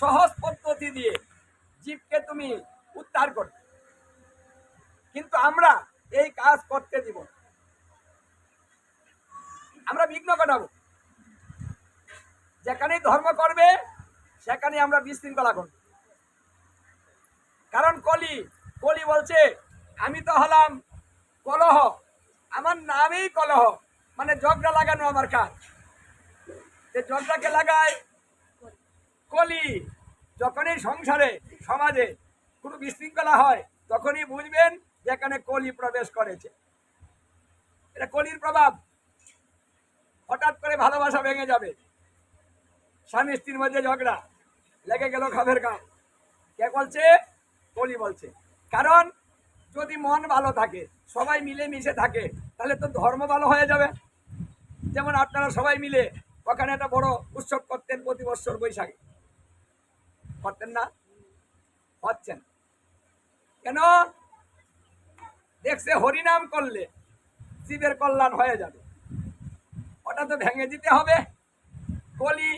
সহজ পদ্ধতি দিয়ে জীবকে তুমি উদ্ধার করবে। কিন্তু আমরা এই কাজ করতে দিব আমরা বিঘ্ন ঘটাবো। যেখানেই ধর্ম করবে সেখানে আমরা বিশৃঙ্খলা করব। কারণ কলি কলি বলছে, আমি তো হলাম কলহ। আমার নামেই কলহ। মানে ঝগড়া লাগানো আমার কাজ। যে ঝগড়াকে লাগায় কলি, যখনই সংসারে, সমাজে কোনো বিশৃঙ্খলা হয়, তখনই বুঝবেন যে এখানে কলি প্রবেশ করেছে। এটা কলির প্রভাব। হঠাৎ করে ভালোবাসা ভেঙে যাবে। স্বামী স্ত্রীর মধ্যে ঝগড়া, লেগে গেল খাবের গায়ে কে বলছে? কলি বলছে। কারণ যদি মন ভালো থাকে, সবাই মিলে মিশে থাকে, তাহলে তো ধর্ম ভালো হয়ে যাবে। যেমন আপনারা সবাই মিলে ওখানে একটা বড় উৎসব করতেন প্রতি বছর বৈশাখে। করতেন না? হচ্ছেন। কেন? দেখছে হরিনাম করলে শিবের কল্যাণ হয়ে যাবে। ওটা তো ভেঙে দিতে হবে। কলি,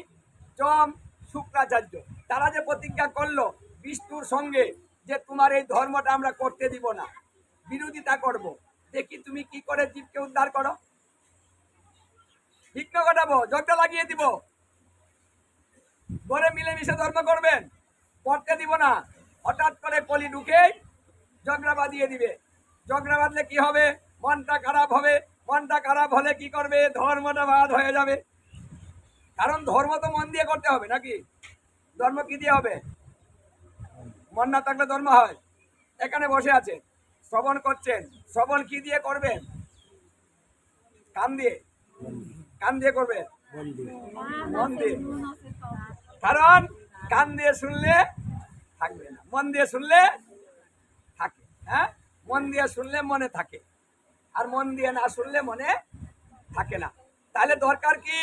চম, শুক্রাচার্য, তারা যে প্রতিজ্ঞা করল বিষ্ণুর সঙ্গে যে তোমার এই ধর্মটা আমরা করতে দিব না, বিরোধিতা করব, দেখি তুমি কি করে জীবকে উদ্ধার করো। বিঘ্ন ঘটাবো জগটা লাগিয়ে দিব। ঘরে মিলেমিশে ধর্ম করবেন। করতে দিব না। হঠাৎ করে কলি ঢুকে ঝগড়া বাঁধিয়ে দিবে। ঝগড়া বাঁধলে কি হবে? মনটা খারাপ হবে। মনটা খারাপ হলে কি করবে? ধর্মটা বাদ হয়ে যাবে। কারণ ধর্ম তো মন দিয়ে করতে হবে নাকি? ধর্ম কি দিয়ে হবে? মন না থাকলে ধর্ম হয়। এখানে বসে আছে। শ্রবণ করছেন। শ্রবণ কি দিয়ে করবেন? কান দিয়ে। কান দিয়ে করবেন? মন দিয়ে। কারণ কান দিয়ে শুনলে থাকবে না, মন দিয়ে শুনলে থাকে হ্যাঁ? মন দিয়ে শুনলে মনে থাকে, আর মন দিয়ে না শুনলে মনে থাকে না। তাহলে দরকার কি?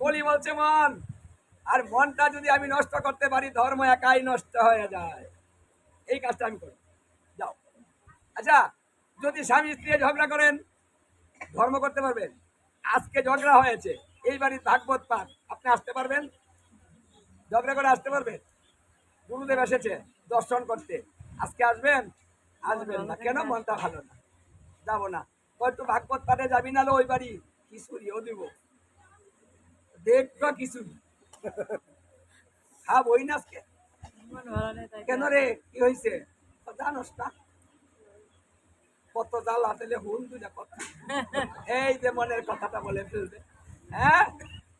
কলি বলছে মন, আর মনটা যদি আমি নষ্ট করতে পারি, ধর্ম একাই নষ্ট হয়ে যায়। এই কাজটা আমি করি যাও। আচ্ছা যদি স্বামী স্ত্রী ঝগড়া করেন, ধর্ম করতে পারবেন? আজকে ঝগড়া হয়েছে এই বাড়ির ভাগবত পাঠ, আপনি আসতে পারবেন? ঝগড়া করে আসতে পারবে? গুরুদেব এসেছে দর্শন করতে। আজকে আসবেন? আসবেন না। কেন? মনটা ভালো না। যাব না। হয়তো ভাগবত পাঠে যাবি না ওই বাড়ি? কিশোরীও দিব। দেখবা হ্যাঁ বই না আজকে কেন রে? কি হয়েছে জানোস না? কত জাল হাতেলে হুন দুটা কথা এই যে মনের কথাটা বলে ফেলবে। হ্যাঁ?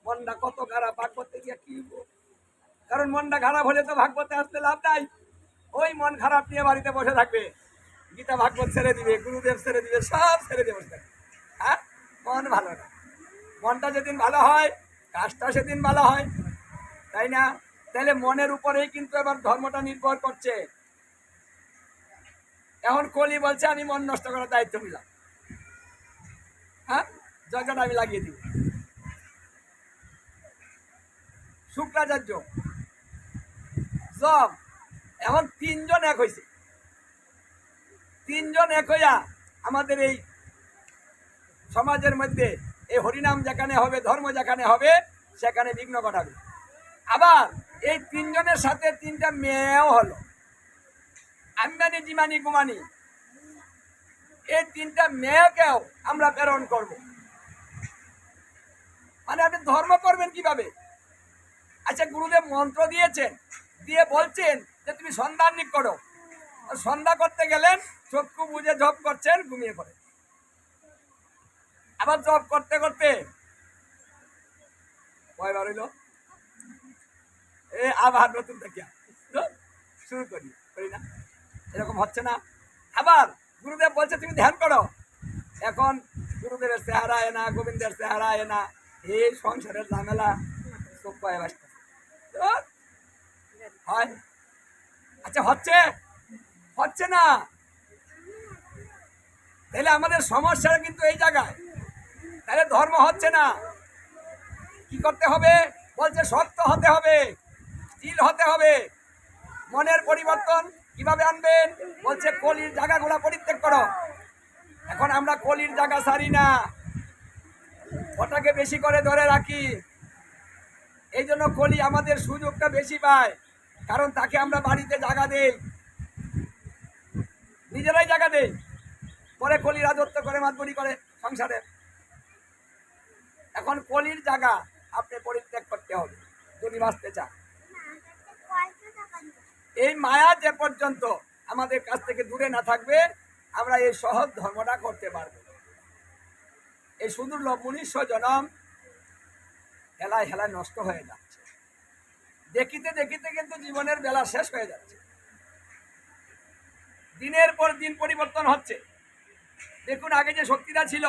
মনটা কত খারাপ। ভাগবতে গিয়া কি? কারণ মনটা খারাপ হলে তো ভাগবতে আসতে লাভ নাই। ওই মন খারাপ নিয়ে বাড়িতে বসে থাকবে। গীতা ভাগবত ছেড়ে দিবে, গুরুদেব ছেড়ে দিবে, সব ছেড়ে দিয়ে বসে থাকবে। হ্যাঁ? মন ভালো না। মনটা যেদিন ভালো হয়, কাজটা সেদিন ভালো হয়। তাই না? তাহলে মনের উপরেই কিন্তু এবার ধর্মটা নির্ভর করছে। এখন কলি বলছে, আমি মন নষ্ট করার দায়িত্ব নিলাম। হ্যাঁ? জায়গাটা আমি লাগিয়ে দিব। শুক্রাচার্য সব এখন তিনজন এক হয়েছে তিনজন এক হইয়া আমাদের এই সমাজের মধ্যে এই হরিনাম যেখানে হবে, ধর্ম যেখানে হবে, সেখানে বিঘ্ন ঘটাবে। আবার এই তিনজনের সাথে তিনটা মেয়েও হলো। আম্বানি জিমানি, গুমানি। এই তিনটা মেয়েকেও আমরা প্রেরণ করব। মানে আপনি ধর্ম করবেন কীভাবে? আচ্ছা গুরুদেব মন্ত্র দিয়েছেন। দিয়ে বলছেন যে তুমি সন্ধানিক করো। সন্ধ্যা করতে গেলেন, চক্ষু বুঝে জব করছেন, ঘুমিয়ে পড়ে। আবার জব করতে করতে কয়বার এ আবার নতুন থেকে শুরু করি করি না। এরকম হচ্ছে না। আবার গুরুদেব বলছে, তুমি ধ্যান করো। এখন গুরুদেবের চেহারা এনা গোবিন্দের চেহারা এনা এই সংসারের ঝামেলা, সব পায়ে বাসতেছে তো হয়। আচ্ছা হচ্ছে? হচ্ছে না? তাহলে আমাদের সমস্যাটা কিন্তু এই জায়গায়। তাহলে ধর্ম হচ্ছে না। কি করতে হবে? বলছে সত্য হতে হবে, স্থির হতে হবে। মনের পরিবর্তন কীভাবে আনবেন? বলছে কলির জায়গাগুলো পরিত্যাগ করো। এখন আমরা কলির জায়গা সারি না। ওটাকে বেশি করে ধরে রাখি। এই জন্য কলি আমাদের সুযোগটা বেশি পায়। কারণ তাকে আমরা বাড়িতে জায়গা দেই। নিজেরাই জায়গা দেই। পরে কলি রাজত্ব করে, মাতবরি করে সংসারে। এখন কলির জায়গা আপনি পরিত্যাগ করতে হবে। যদি বাঁচতে চান। এই মায়া যে পর্যন্ত আমাদের কাছ থেকে দূরে না থাকবে, আমরা এই সহজ ধর্মটা করতে পারব। এই সুদুর্লভ মনুষ্য জনম হেলায় হেলায় নষ্ট হয়ে যাচ্ছে দেখিতে দেখিতে কিন্তু জীবনের বেলা শেষ হয়ে যাচ্ছে। দিনের পর দিন পরিবর্তন হচ্ছে। দেখুন, আগে যে শক্তিটা ছিল